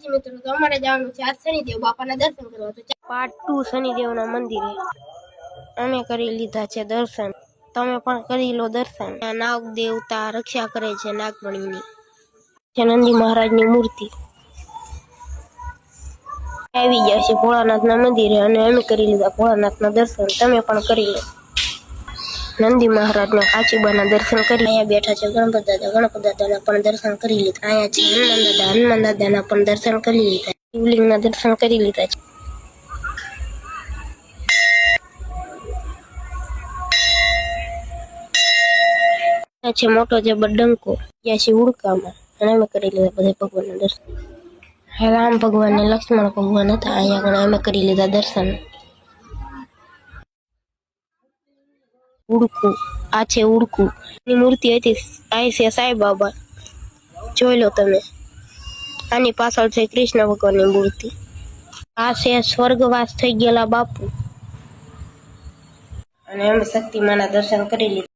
વિદ્યાર્થી મિત્રો તો જવાનું છે આજ શનિદેવ બાપાના દર્શન કરવા. તો પાર્ટ ટુ શનિદેવના મંદિરે. અમે કરી લીધા છે દર્શન. તમે પણ કરી લો દર્શન. નાગ દેવતા રક્ષા કરે છે નાગમણીની. છે નંદી મહારાજની મૂર્તિ. આવી ગયા છે ભોળાનાથના મંદિરે અને અમે કરી લીધા ભોળાનાથના દર્શન. તમે પણ કરી લો. નંદી મહારાજના કાચીબાના દર્શન કરી અહીંયા બેઠા છે. ગણપત દાદા, ગણપત દાદાના પણ દર્શન કરી લીધા. અહીંયા છે હનુમાન દાદા, હનુમાન દાદાના પણ દર્શન કરી લીધા. શિવલિંગના દર્શન કરી લીધા છે. છે મોટો જે બડંકો ત્યાં છે ઉડકામાં. અમે કરી લીધા બધા ભગવાનના દર્શન. રામ ભગવાન ને લક્ષ્મણ ભગવાન હતા. અહીંયા આગળ અમે કરી લીધા દર્શન. ઉડકું. આ છે ઉડકું. ની મૂર્તિ હતી આ છે સાંઈ બાબા. જોઈ લો તમે. આની પાછળ છે કૃષ્ણ ભગવાનની મૂર્તિ. આ છે સ્વર્ગવાસ થઈ ગયેલા બાપુ. અને અમે શક્તિમાના દર્શન કરી લીધા.